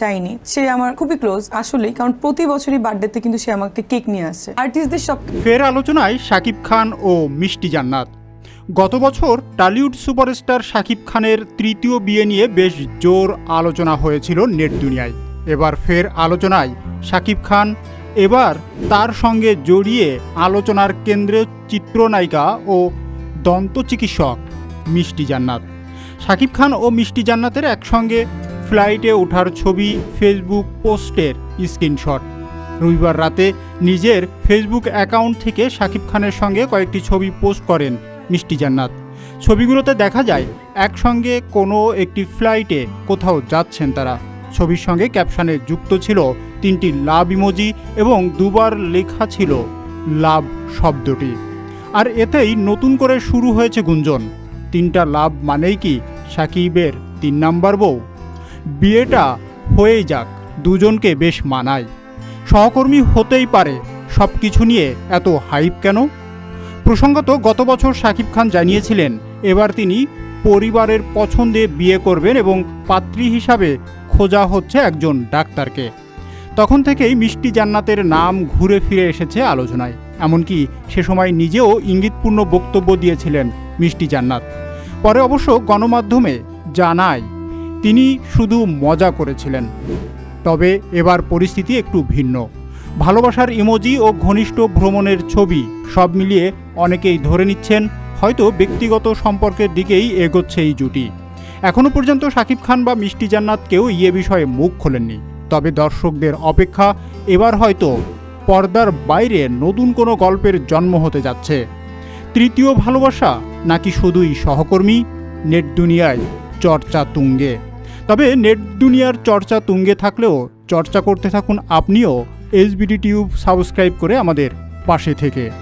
চাইনি। সে আমার খুবই ক্লোজ আসলেই, কারণ প্রতি বছরই বার্থডেতে কিন্তু সে আমাকে কেক নিয়ে আসে। আর্টিস্টদের সব ফের আলোচনায় শাকিব খান ও মিষ্টি জান্নাত। গত বছর টালিউড সুপারস্টার শাকিব খানের তৃতীয় বিয়ে নিয়ে বেশ জোর আলোচনা হয়েছিল নেট দুনিয়ায়। এবার ফের আলোচনায় শাকিব খান, এবার তার সঙ্গে জড়িয়ে আলোচনার কেন্দ্রে চিত্রনায়িকা ও দন্ত চিকিৎসক মিষ্টি জান্নাত। শাকিব খান ও মিষ্টি জান্নাতের একসঙ্গে ফ্লাইটে ওঠার ছবি ফেসবুক পোস্টের স্ক্রিনশট। রবিবার রাতে নিজের ফেসবুক অ্যাকাউন্ট থেকে শাকিব খানের সঙ্গে কয়েকটি ছবি পোস্ট করেন মিষ্টি জান্নাত। ছবিগুলোতে দেখা যায়, একসঙ্গে কোনো একটি ফ্লাইটে কোথাও যাচ্ছেন তারা। ছবির সঙ্গে ক্যাপশনে যুক্ত ছিল তিনটি লাভ ইমোজি এবং দুবার লেখা ছিল লাভ শব্দটি। আর এতেই নতুন করে শুরু হয়েছে গুঞ্জন। তিনটা লাভ মানেই কি সাকিবের তিন নাম্বার বউ? বিয়েটা হয়েই যাক, দুজনকে বেশ মানায়। সহকর্মী হতেই পারে সব কিছু নিয়ে এত হাইপ কেন? প্রসঙ্গত গত বছর শাকিব খান জানিয়েছিলেন, এবার তিনি পরিবারের পছন্দে বিয়ে করবেন এবং পাত্রী হিসাবে খোঁজা হচ্ছে একজন ডাক্তারকে। তখন থেকেই মিষ্টি জান্নাতের নাম ঘুরে ফিরে এসেছে আলোচনায়। এমনকি সে সময় নিজেও ইঙ্গিতপূর্ণ বক্তব্য দিয়েছিলেন মিষ্টি জান্নাত। পরে অবশ্য গণমাধ্যমে জানায় তিনি শুধু মজা করেছিলেন। তবে এবার পরিস্থিতি একটু ভিন্ন। ভালোবাসার ইমোজি ও ঘনিষ্ঠ ভ্রমণের ছবি সব মিলিয়ে অনেকেই ধরে নিচ্ছেন, হয়তো ব্যক্তিগত সম্পর্কের দিকেই এগোচ্ছে এই জুটি। এখনও পর্যন্ত শাকিব খান বা মিষ্টি জান্নাত কেউ ইয়ে বিষয়ে মুখ খোলেননি। তবে দর্শকদের অপেক্ষা এবার হয়তো পর্দার বাইরে নতুন কোনো গল্পের জন্ম হতে যাচ্ছে। তৃতীয় ভালোবাসা নাকি শুধুই সহকর্মী? নেট দুনিয়ায় চর্চা তুঙ্গে। তবে নেট দুনিয়ার চর্চা তুঙ্গে থাকলেও চর্চা করতে থাকুন আপনিও এসবিডি টিউব সাবস্ক্রাইব করে আমাদের পাশে থেকে।